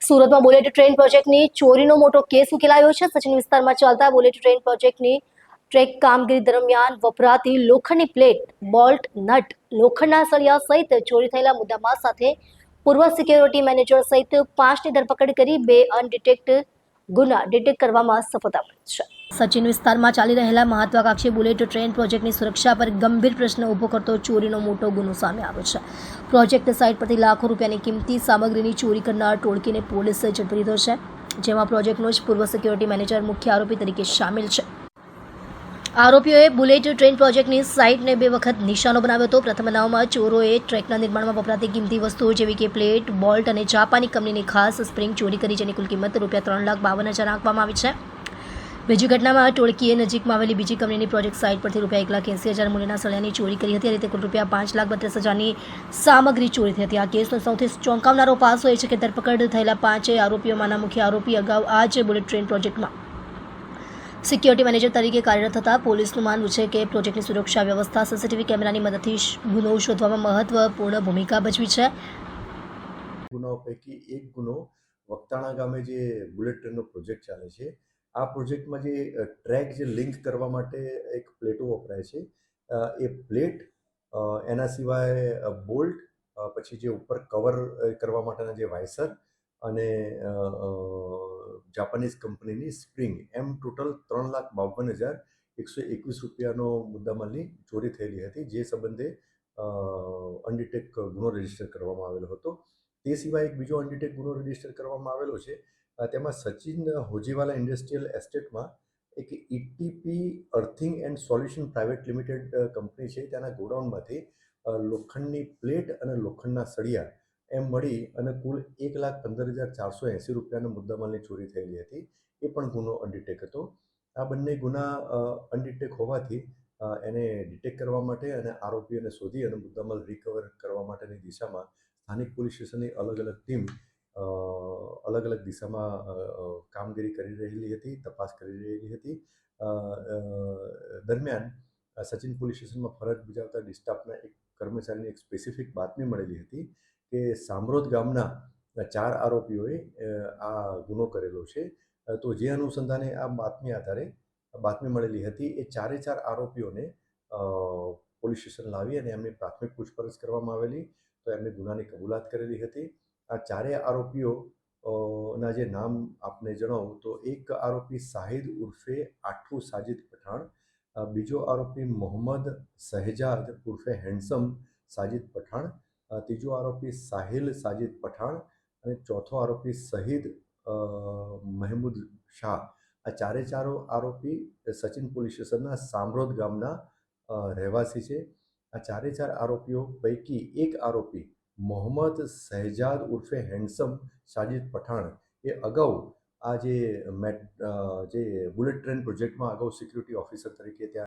સુરતમાં bullet train પ્રોજેક્ટની ચોરીનો મોટો કેસ ઉકેલાયો છે. સચિન વિસ્તારમાં ચાલતા બુલેટ ટ્રેન પ્રોજેક્ટની ટ્રેક કામગીરી દરમિયાન વપરાતી લોખંડની પ્લેટ, બોલ્ટ, નટ, લોખંડના સળિયા સહિત ચોરી થયેલા મુદ્દામાં સાથે પૂર્વ સિક્યોરિટી મેનેજર સહિત પાંચની ધરપકડ કરી બે અનડિટેક્ટ ગુના ડિટેક્ટ કરવામાં સફળતા મળી છે. સચિન વિસ્તારમાં ચાલી રહેલા મહત્વાકાંક્ષી બુલેટ ટ્રેન પ્રોજેક્ટની સુરક્ષા પર ગંભીર પ્રશ્ન ઊભો કરતો ચોરીનો મોટો ગુનો સામે આવ્યો છે. પ્રોજેક્ટ સાઇટ પરથી લાખો રૂપિયાની કિંમતી સામગ્રીની ચોરી કરનાર ટોળકીને પોલીસે ઝડપી લીધો છે, જેમાં પ્રોજેક્ટનો જ પૂર્વ સિક્યોરિટી મેનેજર મુખ્ય આરોપી તરીકે સામેલ છે. આરોપીઓએ બુલેટ ટ્રેન પ્રોજેક્ટની સાઇટને બે વખત નિશાનો બનાવ્યો હતો. પ્રથમ બનાવમાં ચોરોએ ટ્રેકના નિર્માણમાં વપરાતી કિંમતી વસ્તુઓ જેવી કે પ્લેટ, બોલ્ટ અને જાપાની કંપનીની ખાસ સ્પ્રિંગ ચોરી કરી જેની કુલ કિંમત રૂપિયા ત્રણ લાખ બાવન હજાર આંકવામાં આવી છે. બીજી ઘટનામાં ટોળકીએ નજીકમાં આવેલી બીજી કંપનીની પ્રોજેક્ટ સાઇટ પરથી રૂપિયા એક લાખ એંસી હજાર મૂલ્યના સળિયાની ચોરી કરી હતી. અને તે કુલ રૂપિયા પાંચ લાખ બત્રીસ હજારની સામગ્રી ચોરી થઈ હતી. આ કેસનો સૌથી ચોંકાવનારો પાસો એ છે કે ધરપકડ થયેલા પાંચે આરોપીઓમાંના મુખ્ય આરોપી અગાઉ આ જ બુલેટ ટ્રેન પ્રોજેક્ટમાં સિક્યોરિટી મેનેજર તરીકે કાર્યરત હતા પોલીસનું માનવું છે કે પ્રોજેક્ટની સુરક્ષા વ્યવસ્થા સીસીટીવી કેમેરાની મદદથી ગુનો શોધવામાં મહત્વપૂર્ણ ભૂમિકા ભજવી છે. ગુનાઓ પૈકી એક ગુનો વક્તાણા ગામે જે બુલેટ ટ્રેનનો પ્રોજેક્ટ ચાલે છે. આ પ્રોજેક્ટમાં જે ટ્રેક જે લિંક કરવા માટે એક પ્લેટો વપરાય છે. એ પ્લેટ એના સિવાય બોલ્ટ પછી જે ઉપર કવર કરવા માટેના જે વાયસર અને જાપાનીઝ કંપનીની સ્પ્રિંગ એમ ટોટલ ત્રણ લાખ બાવન હજાર એકસો એકવીસ રૂપિયાનો મુદ્દામાલની ચોરી થયેલી હતી, જે સંબંધે અનડિટેક ગુનો રજિસ્ટર કરવામાં આવેલો હતો. તે સિવાય એક બીજો અનડિટેક ગુનો રજિસ્ટર કરવામાં આવેલો છે. તેમાં સચિન હોજીવાલા ઇન્ડસ્ટ્રીયલ એસ્ટેટમાં એક ETP earthing and solution private limited company છે. તેના ગોડાઉનમાંથી લોખંડની પ્લેટ અને લોખંડના સળિયા એમ મળી અને કુલ એક લાખ પંદર હજાર ચારસો એંસી રૂપિયાના મુદ્દામાલની ચોરી થયેલી હતી. એ પણ ગુનો અનડિટેક હતો. આ બંને ગુના અનડિટેક હોવાથી એને ડિટેક કરવા માટે અને આરોપીઓને શોધી અને મુદ્દામાલ રિકવર કરવા માટેની દિશામાં સ્થાનિક પોલીસ સ્ટેશનની અલગ અલગ ટીમ અલગ અલગ દિશામાં કામગીરી કરી રહેલી હતી, તપાસ કરી રહેલી હતી. દરમિયાન સચિન પોલીસ સ્ટેશનમાં ફરજ બજાવતા ડિસ્ટાફના એક કર્મચારીની એક સ્પેસિફિક બાતમી મળેલી હતી. કે સામરોદ ગામના ચાર આરોપીઓએ આ ગુનો કરેલો છે. તો જે અનુસંધાને આ બાતમી આધારે બાતમી મળેલી હતી, એ ચારે ચાર આરોપીઓને પોલીસ સ્ટેશન લાવી અને એમની પ્રાથમિક પૂછપરછ કરવામાં આવેલી. તો એમને ગુનાની કબૂલાત કરેલી હતી. આ ચારેય આરોપીઓ ના જે નામ આપને જણાવું, તો એક આરોપી સાહિદ ઉર્ફે આઠું સાજિદ પઠાણ બીજો આરોપી મોહમ્મદ શહેજાદ ઉર્ફે હેન્ડસમ સાજિદ પઠાણ ત્રીજો આરોપી સાહિલ સાજિદ પઠાણ અને ચોથો આરોપી શહીદ મહેમૂદ શાહ. આ ચારે ચારો આરોપી સચિન પોલીસ સ્ટેશનના સામરોદ ગામના રહેવાસી છે. આ ચારે ચાર આરોપીઓ પૈકી એક આરોપી મોહમ્મદ શહેજાદ ઉર્ફે હેન્ડસમ સાજિદ પઠાણ. એ અગાઉ આ જે મેટ જે બુલેટ ટ્રેન પ્રોજેક્ટમાં અગાઉ સિક્યુરિટી ઓફિસર તરીકે ત્યાં